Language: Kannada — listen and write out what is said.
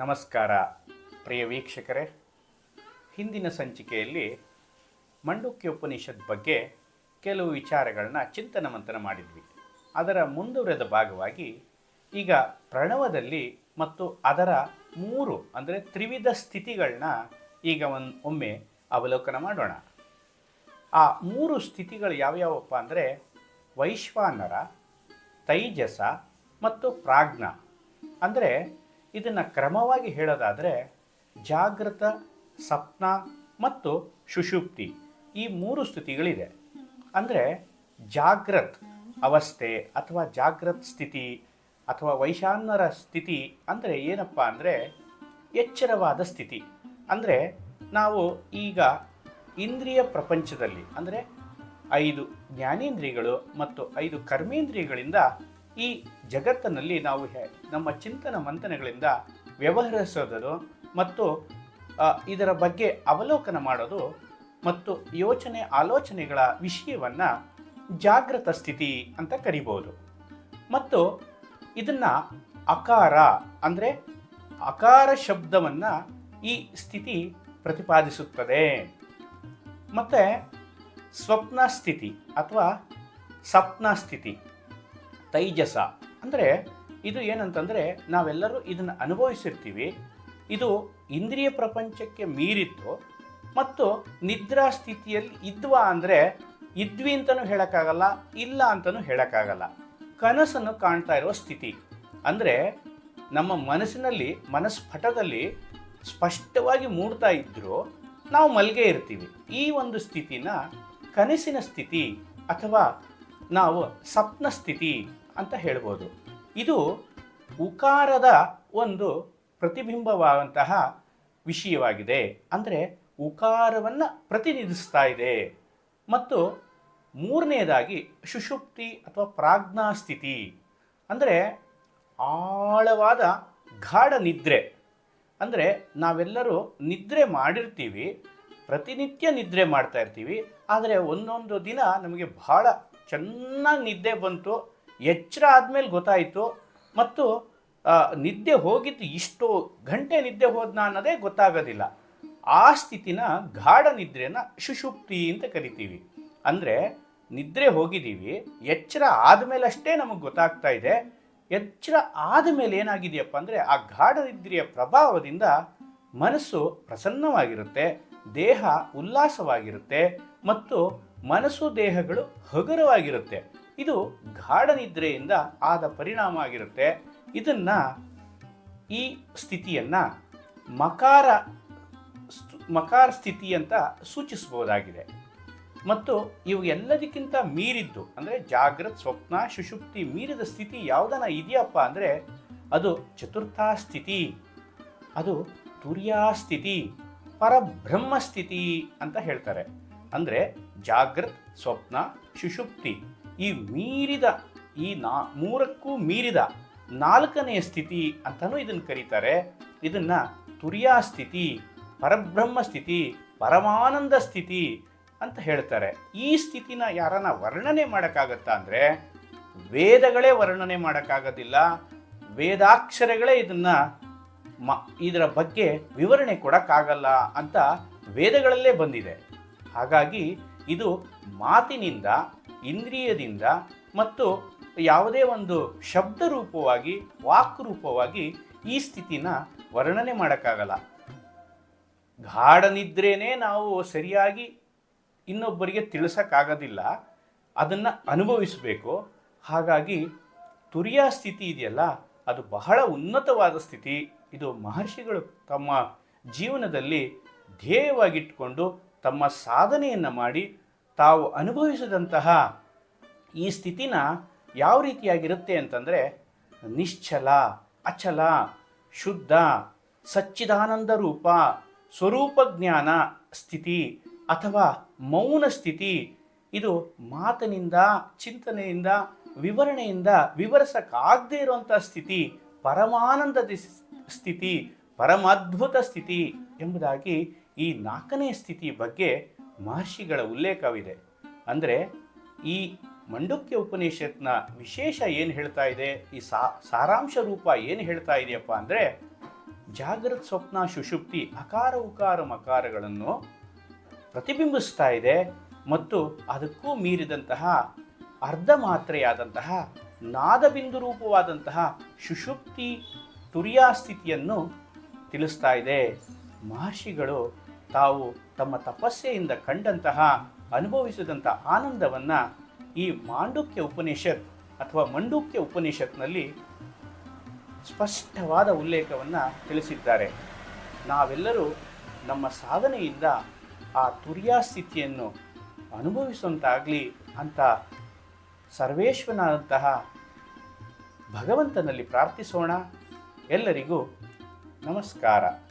ನಮಸ್ಕಾರ. ಪ್ರಿಯ ವೀಕ್ಷಕರೇ, ಹಿಂದಿನ ಸಂಚಿಕೆಯಲ್ಲಿ ಮಂಡುಕ್ಯ ಉಪನಿಷತ್ ಬಗ್ಗೆ ಕೆಲವು ವಿಚಾರಗಳನ್ನ ಚಿಂತನ ಮಂಥನ ಮಾಡಿದ್ವಿ. ಅದರ ಮುಂದುವರೆದ ಭಾಗವಾಗಿ ಈಗ ಪ್ರಣವದಲ್ಲಿ ಮತ್ತು ಅದರ ಮೂರು, ಅಂದರೆ ತ್ರಿವಿಧ ಸ್ಥಿತಿಗಳನ್ನ ಈಗ ಒಂದು ಒಮ್ಮೆ ಅವಲೋಕನ ಮಾಡೋಣ. ಆ ಮೂರು ಸ್ಥಿತಿಗಳು ಯಾವ್ಯಾವಪ್ಪ ಅಂದರೆ ವೈಶ್ವಾನರ, ತೈಜಸ ಮತ್ತು ಪ್ರಾಜ್ಞ. ಅಂದರೆ ಇದನ್ನು ಕ್ರಮವಾಗಿ ಹೇಳೋದಾದರೆ ಜಾಗೃತ, ಸಪ್ನ ಮತ್ತು ಸುಷುಪ್ತಿ ಈ ಮೂರು ಸ್ಥಿತಿಗಳಿದೆ. ಅಂದರೆ ಜಾಗೃತ್ ಅವಸ್ಥೆ ಅಥವಾ ಜಾಗೃತ್ ಸ್ಥಿತಿ ಅಥವಾ ವೈಶಾನ್ಯರ ಸ್ಥಿತಿ ಅಂದರೆ ಏನಪ್ಪ ಅಂದರೆ ಎಚ್ಚರವಾದ ಸ್ಥಿತಿ. ಅಂದರೆ ನಾವು ಈಗ ಇಂದ್ರಿಯ ಪ್ರಪಂಚದಲ್ಲಿ ಅಂದರೆ ಐದು ಜ್ಞಾನೇಂದ್ರಿಯಗಳು ಮತ್ತು ಐದು ಕರ್ಮೇಂದ್ರಿಯಗಳಿಂದ ಈ ಜಗತ್ತಿನಲ್ಲಿ ನಾವು ನಮ್ಮ ಚಿಂತನ ಮಂಥನಗಳಿಂದ ವ್ಯವಹರಿಸೋದು ಮತ್ತು ಇದರ ಬಗ್ಗೆ ಅವಲೋಕನ ಮಾಡೋದು ಮತ್ತು ಯೋಚನೆ ಆಲೋಚನೆಗಳ ವಿಷಯವನ್ನು ಜಾಗೃತ ಸ್ಥಿತಿ ಅಂತ ಕರಿಬೋದು. ಮತ್ತು ಇದನ್ನು ಅಕಾರ ಅಂದರೆ ಅಕಾರ ಶಬ್ದವನ್ನು ಈ ಸ್ಥಿತಿ ಪ್ರತಿಪಾದಿಸುತ್ತದೆ. ಮತ್ತು ಸ್ವಪ್ನ ಸ್ಥಿತಿ ಅಥವಾ ಸಪ್ನ ಸ್ಥಿತಿ. ತೈಜಸ. ಅಂದರೆ ಇದು ಏನಂತಂದರೆ ನಾವೆಲ್ಲರೂ ಇದನ್ನು ಅನುಭವಿಸಿರ್ತೀವಿ. ಇದು ಇಂದ್ರಿಯ ಪ್ರಪಂಚಕ್ಕೆ ಮೀರಿತ್ತು. ಮತ್ತು ನಿದ್ರಾ ಸ್ಥಿತಿಯಲ್ಲಿ ಇದ್ವಾ ಅಂದರೆ ಇದ್ವಿ ಅಂತಲೂ ಹೇಳೋಕ್ಕಾಗಲ್ಲ, ಇಲ್ಲ ಅಂತಲೂ ಹೇಳೋಕ್ಕಾಗಲ್ಲ. ಕನಸನ್ನು ಕಾಣ್ತಾ ಇರುವ ಸ್ಥಿತಿ. ಅಂದರೆ ನಮ್ಮ ಮನಸ್ಸಿನಲ್ಲಿ, ಮನಸ್ಫಟದಲ್ಲಿ ಸ್ಪಷ್ಟವಾಗಿ ಮೂಡ್ತಾ ಇದ್ದರೂ ನಾವು ಮಲ್ಗೆ ಇರ್ತೀವಿ. ಈ ಒಂದು ಸ್ಥಿತಿನ ಕನಸಿನ ಸ್ಥಿತಿ ಅಥವಾ ನಾವು ಸಪ್ನ ಸ್ಥಿತಿ ಅಂತ ಹೇಳ್ಬೋದು. ಇದು ಉಕಾರದ ಒಂದು ಪ್ರತಿಬಿಂಬವಾದಂತಹ ವಿಷಯವಾಗಿದೆ. ಅಂದರೆ ಉಕಾರವನ್ನು ಪ್ರತಿನಿಧಿಸ್ತಾ ಇದೆ. ಮತ್ತು ಮೂರನೆಯದಾಗಿ ಸುಷುಪ್ತಿ ಅಥವಾ ಪ್ರಾಜ್ಞಾ ಸ್ಥಿತಿ ಅಂದರೆ ಆಳವಾದ ಗಾಢ ನಿದ್ರೆ. ಅಂದರೆ ನಾವೆಲ್ಲರೂ ನಿದ್ರೆ ಮಾಡಿರ್ತೀವಿ, ಪ್ರತಿನಿತ್ಯ ನಿದ್ರೆ ಮಾಡ್ತಾ ಇರ್ತೀವಿ, ಆದರೆ ಒಂದೊಂದು ದಿನ ನಮಗೆ ಬಹಳ ಚೆನ್ನಾಗಿ ನಿದ್ದೆ ಬಂತು, ಎಚ್ಚರ ಆದಮೇಲೆ ಗೊತ್ತಾಯಿತು ಮತ್ತು ನಿದ್ದೆ ಹೋಗಿದ್ದು ಇಷ್ಟು ಗಂಟೆ ನಿದ್ದೆ ಹೋದ್ನ ಅನ್ನೋದೇ ಗೊತ್ತಾಗೋದಿಲ್ಲ. ಆ ಸ್ಥಿತಿನ ಗಾಢ ನಿದ್ರೆನ ಶುಶುಪ್ತಿ ಅಂತ ಕರಿತೀವಿ. ಅಂದರೆ, ನಿದ್ರೆ ಹೋಗಿದ್ದೀವಿ, ಎಚ್ಚರ ಆದಮೇಲೆ ಅಷ್ಟೇ ನಮಗೆ ಗೊತ್ತಾಗ್ತಾ ಇದೆ, ಎಚ್ಚರ ಆದಮೇಲೆ ಏನಾಗಿದೆಯಪ್ಪ ಅಂದರೆ, ಆ ಗಾಢ ನಿದ್ರೆಯ ಪ್ರಭಾವದಿಂದ ಮನಸ್ಸು ಪ್ರಸನ್ನವಾಗಿರುತ್ತೆ, ದೇಹ ಉಲ್ಲಾಸವಾಗಿರುತ್ತೆ ಮತ್ತು ಮನಸ್ಸು ದೇಹಗಳು ಹಗುರವಾಗಿರುತ್ತೆ. ಇದು ಗಾಢ ನಿದ್ರೆಯಿಂದ ಆದ ಪರಿಣಾಮ ಆಗಿರುತ್ತೆ. ಇದನ್ನು ಈ ಸ್ಥಿತಿಯನ್ನು ಮಕಾರ ಮಕಾರ ಸ್ಥಿತಿ ಅಂತ ಸೂಚಿಸಬಹುದಾಗಿದೆ. ಮತ್ತು ಇವು ಎಲ್ಲದಕ್ಕಿಂತ ಮೀರಿದ್ದು, ಅಂದರೆ ಜಾಗೃತ್ ಸ್ವಪ್ನ, ಸುಷುಪ್ತಿ ಮೀರಿದ ಸ್ಥಿತಿ ಯಾವುದನ್ನ ಇದೆಯಪ್ಪ ಅಂದರೆ ಅದು ಚತುರ್ಥ ಸ್ಥಿತಿ. ಅದು ತುರ್ಯಾ ಸ್ಥಿತಿ, ಪರಬ್ರಹ್ಮ ಸ್ಥಿತಿ ಅಂತ ಹೇಳ್ತಾರೆ. ಅಂದರೆ ಜಾಗೃತ್ ಸ್ವಪ್ನ, ಸುಷುಪ್ತಿ ಈ ಮೀರಿದ, ಈ ನಾ, ಮೂರಕ್ಕೂ ಮೀರಿದ ನಾಲ್ಕನೆಯ ಸ್ಥಿತಿ ಅಂತಲೂ ಇದನ್ನು ಕರೀತಾರೆ. ಇದನ್ನು ತುರಿಯಾ ಸ್ಥಿತಿ, ಪರಬ್ರಹ್ಮ ಸ್ಥಿತಿ, ಪರಮಾನಂದ ಸ್ಥಿತಿ ಅಂತ ಹೇಳ್ತಾರೆ. ಈ ಸ್ಥಿತಿನ ಯಾರನ್ನ ವರ್ಣನೆ ಮಾಡೋಕ್ಕಾಗತ್ತಾ ಅಂದರೆ ವೇದಗಳೇ ವರ್ಣನೆ ಮಾಡೋಕ್ಕಾಗೋದಿಲ್ಲ. ವೇದಾಕ್ಷರಗಳೇ ಇದನ್ನು ಮ, ಇದರ ಬಗ್ಗೆ ವಿವರಣೆ ಕೊಡೋಕ್ಕಾಗಲ್ಲ ಅಂತ ವೇದಗಳಲ್ಲೇ ಬಂದಿದೆ. ಹಾಗಾಗಿ ಇದು ಮಾತಿನಿಂದ, ಇಂದ್ರಿಯದಿಂದ ಮತ್ತು ಯಾವುದೇ ಒಂದು ಶಬ್ದ ರೂಪವಾಗಿ ವಾಕ್ ರೂಪವಾಗಿ ಈ ಸ್ಥಿತಿನ ವರ್ಣನೆ ಮಾಡೋಕ್ಕಾಗಲ್ಲ. ಗಾಢ ನಿದ್ರೇನೆ ನಾವು ಸರಿಯಾಗಿ ಇನ್ನೊಬ್ಬರಿಗೆ ತಿಳಿಸೋಕ್ಕಾಗೋದಿಲ್ಲ, ಅದನ್ನು ಅನುಭವಿಸಬೇಕು. ಹಾಗಾಗಿ ತುರಿಯ ಸ್ಥಿತಿ ಇದೆಯಲ್ಲ, ಅದು ಬಹಳ ಉನ್ನತವಾದ ಸ್ಥಿತಿ. ಇದು ಮಹರ್ಷಿಗಳು ತಮ್ಮ ಜೀವನದಲ್ಲಿ ಧ್ಯೇಯವಾಗಿಟ್ಟುಕೊಂಡು ತಮ್ಮ ಸಾಧನೆಯನ್ನು ಮಾಡಿ ತಾವು ಅನುಭವಿಸಿದಂತಹ ಈ ಸ್ಥಿತಿನ ಯಾವ ರೀತಿಯಾಗಿರುತ್ತೆ ಅಂತಂದರೆ ನಿಶ್ಚಲ, ಅಚಲ, ಶುದ್ಧ, ಸಚ್ಚಿದಾನಂದ ರೂಪ, ಸ್ವರೂಪ ಜ್ಞಾನ ಸ್ಥಿತಿ ಅಥವಾ ಮೌನ ಸ್ಥಿತಿ. ಇದು ಮಾತಿನಿಂದ, ಚಿಂತನೆಯಿಂದ, ವಿವರಣೆಯಿಂದ ವಿವರಿಸಕ್ಕಾಗದೇ ಇರುವಂಥ ಸ್ಥಿತಿ ಪರಮಾನಂದದ ಸ್- ಸ್ಥಿತಿ, ಪರಮಾದ್ಭುತ ಸ್ಥಿತಿ ಎಂಬುದಾಗಿ ಈ ನಾಲ್ಕನೇ ಸ್ಥಿತಿ ಬಗ್ಗೆ ಮಹರ್ಷಿಗಳ ಉಲ್ಲೇಖವಿದೆ. ಅಂದರೆ ಈ ಮಂಡುಕ್ಯ ಉಪನಿಷತ್ನ ವಿಶೇಷ ಏನು ಹೇಳ್ತಾ ಇದೆ? ಈ ಸಾರಾಂಶ ರೂಪ ಏನು ಹೇಳ್ತಾ ಇದೆಯಪ್ಪ ಅಂದರೆ ಜಾಗೃತ ಸ್ವಪ್ನ ಸುಷುಪ್ತಿ ಅಕಾರ ಉಕಾರ ಮಕಾರಗಳನ್ನು ಪ್ರತಿಬಿಂಬಿಸ್ತಾ ಇದೆ ಮತ್ತು ಅದಕ್ಕೂ ಮೀರಿದಂತಹ ಅರ್ಧ ಮಾತ್ರೆಯಾದಂತಹ ನಾದಬಿಂದು ರೂಪವಾದಂತಹ ಸುಷುಪ್ತಿ ತುರಿಯಾಸ್ಥಿತಿಯನ್ನು ತಿಳಿಸ್ತಾ ಇದೆ. ಮಹರ್ಷಿಗಳು ತಾವು ತಮ್ಮ ತಪಸ್ಸೆಯಿಂದ ಕಂಡಂತಹ ಅನುಭವಿಸಿದಂಥ ಆನಂದವನ್ನು ಈ ಮಾಂಡುಕ್ಯ ಉಪನಿಷತ್ ಅಥವಾ ಮಂಡುಕ್ಯ ಉಪನಿಷತ್ನಲ್ಲಿ ಸ್ಪಷ್ಟವಾದ ಉಲ್ಲೇಖವನ್ನು ತಿಳಿಸಿದ್ದಾರೆ. ನಾವೆಲ್ಲರೂ ನಮ್ಮ ಸಾಧನೆಯಿಂದ ಆ ತುರ್ಯಾಸ್ಥಿತಿಯನ್ನು ಅನುಭವಿಸುವಂತಾಗಲಿ ಅಂತ ಸರ್ವೇಶ್ವರನಾದಂತಹ ಭಗವಂತನಲ್ಲಿ ಪ್ರಾರ್ಥಿಸೋಣ. ಎಲ್ಲರಿಗೂ ನಮಸ್ಕಾರ.